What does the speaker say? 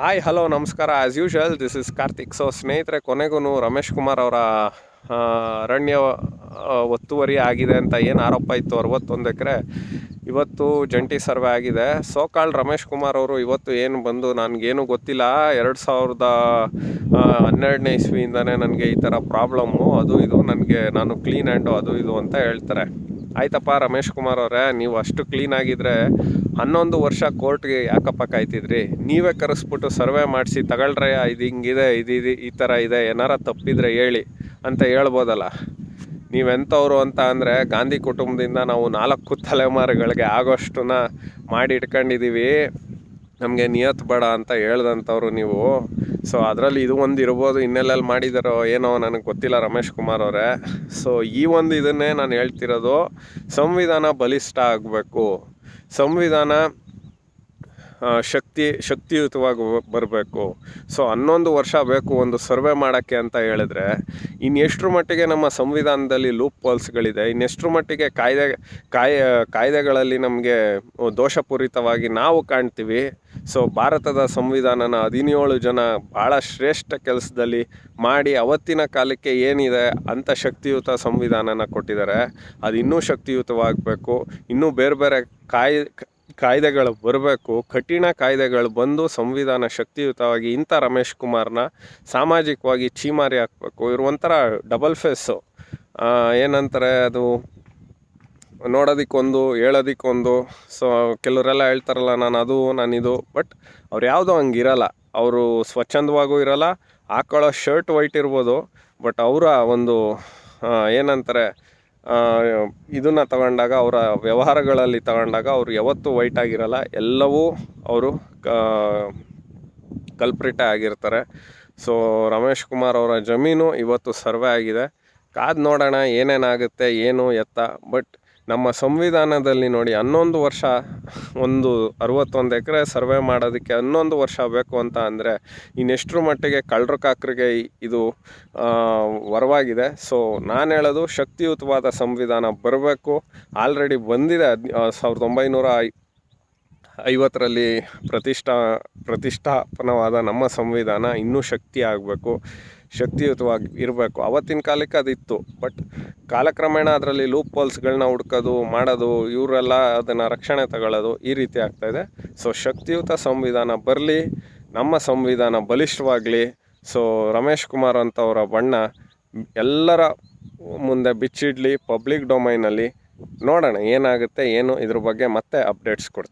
Hi hello ನಮಸ್ಕಾರ. As usual this is Karthik so ಸ್ನೇಹಿತರೆ, ಕೊನೆಗೂ ರಮೇಶ್ ಕುಮಾರ್ ಅವರ ಅರಣ್ಯ ಒತ್ತುವರಿ ಆಗಿದೆ ಅಂತ ಏನು ಆರೋಪ ಇತ್ತು? ಅರವತ್ತೊಂದು ಎಕರೆ. ಇವತ್ತು ಜಂಟಿ ಸರ್ವೆ ಆಗಿದೆ. ಸೋ ಕಾಲ್ ರಮೇಶ್ ಕುಮಾರ್ ಅವರು ಇವತ್ತು ಏನು ಬಂದು ನನಗೇನು ಗೊತ್ತಿಲ್ಲ. ಎರಡು ಸಾವಿರದ ಹನ್ನೆರಡನೇ ಇಸ್ವಿಯಿಂದನೇ ನನಗೆ ಈ ಥರ ಪ್ರಾಬ್ಲಮ್ಮು ಅದು ಇದು ನನಗೆ, ನಾನು ಕ್ಲೀನ್ ಆ್ಯಂಡು ಅದು ಇದು ಅಂತ ಹೇಳ್ತಾರೆ. ಆಯ್ತಪ್ಪ, ರಮೇಶ್ ಕುಮಾರ್ ಅವರೇ, ನೀವು ಅಷ್ಟು ಕ್ಲೀನ್ ಆಗಿದ್ರೆ ಹನ್ನೊಂದು ವರ್ಷ ಕೋರ್ಟ್ಗೆ ಯಾಕಪ್ಪ ಕಾಯ್ತಿದ್ರಿ? ನೀವೇ ಕರೆಸ್ಬಿಟ್ಟು ಸರ್ವೆ ಮಾಡಿಸಿ ತಗೊಳ್ರಯ್ಯ ಇದು ಹಿಂಗಿದೆ, ಇದು ಇದು ಈ ಥರ ಇದೆ, ಏನಾರ ತಪ್ಪಿದ್ರೆ ಹೇಳಿ ಅಂತ ಹೇಳ್ಬೋದಲ್ಲ? ನೀವೆಂಥವ್ರು ಅಂತ ಅಂದರೆ ಗಾಂಧಿ ಕುಟುಂಬದಿಂದ ನಾವು ನಾಲ್ಕು ತಲೆಮಾರುಗಳಿಗೆ ಆಗೋಷ್ಟನ್ನ ಮಾಡಿ ಇಟ್ಕೊಂಡಿದ್ದೀವಿ. ನಮಗೆ ನಿಯತ್ ಬೇಡ ಅಂತ ಹೇಳ್ದಂಥವ್ರು ನೀವು. ಸೊ ಅದರಲ್ಲಿ ಇದು ಒಂದು ಇರ್ಬೋದು ಇನ್ನೆಲ್ಲೆಲ್ಲಿ ಮಾಡಿದಾರೋ ಏನೋ ನನಗೆ ಗೊತ್ತಿಲ್ಲ ರಮೇಶ್ ಕುಮಾರ್ ಅವರೇ. ಸೊ ಈ ಒಂದು ಇದನ್ನೇ ನಾನು ಹೇಳ್ತಿರೋದು, ಸಂವಿಧಾನ ಬಲಿಷ್ಠ ಆಗಬೇಕು. ಸಂವಿಧಾನ ಆ, ಶಕ್ತಿ, ಶಕ್ತಿಯುತವಾಗಿ ಬರಬೇಕು. ಸೊ ಹನ್ನೊಂದು ವರ್ಷ ಬೇಕು ಒಂದು ಸರ್ವೆ ಮಾಡೋಕ್ಕೆ ಅಂತ ಹೇಳಿದ್ರೆ, ಇನ್ನೆಷ್ಟರ ಮಟ್ಟಿಗೆ ನಮ್ಮ ಸಂವಿಧಾನದಲ್ಲಿ ಲೂಪ್ ಹೋಲ್ಸ್ಗಳಿದೆ ಇನ್ನೆಷ್ಟರ ಮಟ್ಟಿಗೆ ಕಾಯ್ದೆ, ಕಾಯ, ಕಾಯ್ದೆಗಳಲ್ಲಿ ನಮಗೆ ದೋಷಪೂರಿತವಾಗಿ ನಾವು ಕಾಣ್ತೀವಿ. ಸೊ ಭಾರತದ ಸಂವಿಧಾನನ ಹದಿನೇಳು ಜನ ಭಾಳ ಶ್ರೇಷ್ಠ ಕೆಲಸದಲ್ಲಿ ಮಾಡಿ ಅವತ್ತಿನ ಕಾಲಕ್ಕೆ ಏನಿದೆ ಅಂಥ ಶಕ್ತಿಯುತ ಸಂವಿಧಾನನ ಕೊಟ್ಟಿದ್ದಾರೆ. ಅದು ಇನ್ನೂ ಶಕ್ತಿಯುತವಾಗಬೇಕು. ಇನ್ನೂ ಬೇರೆ ಬೇರೆ ಕಾಯ್ ಕಾಯ್ದೆಗಳು ಬರಬೇಕು, ಕಠಿಣ ಕಾಯ್ದೆಗಳು ಬಂದು ಸಂವಿಧಾನ ಶಕ್ತಿಯುತವಾಗಿ ಇಂಥ ರಮೇಶ್ ಕುಮಾರ್ನ ಸಾಮಾಜಿಕವಾಗಿ ಚೀಮಾರಿ ಹಾಕಬೇಕು. ಇವರು ಒಂಥರ ಡಬಲ್ ಫೇಸು ಏನಂತಾರೆ ಅದು? ನೋಡೋದಕ್ಕೊಂದು, ಹೇಳೋದಕ್ಕೊಂದು. ಸೊ ಕೆಲವರೆಲ್ಲ ಹೇಳ್ತಾರಲ್ಲ, ನಾನು ಅದು, ನಾನು ಇದು. ಬಟ್ ಅವ್ರು ಯಾವುದೋ ಹಂಗಿರಲ್ಲ ಅವರು ಸ್ವಚ್ಛಂದವಾಗೂ ಇರಲ್ಲ, ಹಾಕೊಳ್ಳೋ ಶರ್ಟ್ ವೈಟ್ ಇರ್ಬೋದು. ಬಟ್ ಅವರ ಒಂದು ಏನಂತಾರೆ ಇದನ್ನು ತಗೊಂಡಾಗ, ಅವರ ವ್ಯವಹಾರಗಳಲ್ಲಿ ತಗೊಂಡಾಗ ಅವ್ರು ಯಾವತ್ತೂ ವೈಟ್ ಆಗಿರಲ್ಲ. ಎಲ್ಲವೂ ಅವರು ಕಲ್ಪ್ರಿಟ ಆಗಿರ್ತಾರೆ. ಸೊ ರಮೇಶ್ ಕುಮಾರ್ ಅವರ ಜಮೀನು ಇವತ್ತು ಸರ್ವೆ ಆಗಿದೆ. ಕಾದು ನೋಡೋಣ ಏನೇನಾಗುತ್ತೆ, ಏನು ಎತ್ತ ಬಟ್ ನಮ್ಮ ಸಂವಿಧಾನದಲ್ಲಿ ನೋಡಿ ಹನ್ನೊಂದು ವರ್ಷ, ಒಂದು ಅರವತ್ತೊಂದು ಎಕರೆ ಸರ್ವೆ ಮಾಡೋದಕ್ಕೆ ಹನ್ನೊಂದು ವರ್ಷ ಬೇಕು ಅಂತ ಅಂದರೆ ಇನ್ನೆಷ್ಟರ ಮಟ್ಟಿಗೆ ಕಳ್ಳರು ಕಾಕರಿಗೆ ಇದು ವರವಾಗಿದೆ. ಸೊ ನಾನು ಹೇಳೋದು ಶಕ್ತಿಯುತವಾದ ಸಂವಿಧಾನ ಬರಬೇಕು. ಆಲ್ರೆಡಿ ಬಂದಿದೆ ಹದ್ ಸಾವಿರದ ಒಂಬೈನೂರ ಐವತ್ತರಲ್ಲಿ ಪ್ರತಿಷ್ಠಾ ಪ್ರತಿಷ್ಠಾಪನವಾದ ನಮ್ಮ ಸಂವಿಧಾನ ಇನ್ನೂ ಶಕ್ತಿ ಆಗಬೇಕು ಶಕ್ತಿಯುತವಾಗಿ ಇರಬೇಕು. ಅವತ್ತಿನ ಕಾಲಕ್ಕೆ ಅದಿತ್ತು. ಬಟ್ ಕಾಲಕ್ರಮೇಣ ಅದರಲ್ಲಿ ಲೂಪ್ ಹೋಲ್ಸ್ಗಳನ್ನ ಹುಡ್ಕೋದು, ಮಾಡೋದು, ಇವರೆಲ್ಲ ಅದನ್ನು ರಕ್ಷಣೆ ತಗೊಳ್ಳೋದು ಈ ರೀತಿ ಆಗ್ತಾಯಿದೆ ಸೊ ಶಕ್ತಿಯುತ ಸಂವಿಧಾನ ಬರಲಿ, ನಮ್ಮ ಸಂವಿಧಾನ ಬಲಿಷ್ಠವಾಗಲಿ ಸೊ ರಮೇಶ್ ಕುಮಾರ್ ಅಂತವರ ಬಣ್ಣ ಎಲ್ಲರ ಮುಂದೆ ಬಿಚ್ಚಿಡಲಿ ಪಬ್ಲಿಕ್ ಡೊಮೈನಲ್ಲಿ ನೋಡೋಣ ಏನಾಗುತ್ತೆ, ಏನು ಇದ್ರ ಬಗ್ಗೆ ಮತ್ತೆ ಅಪ್ಡೇಟ್ಸ್ ಕೊಡ್ತೀನಿ.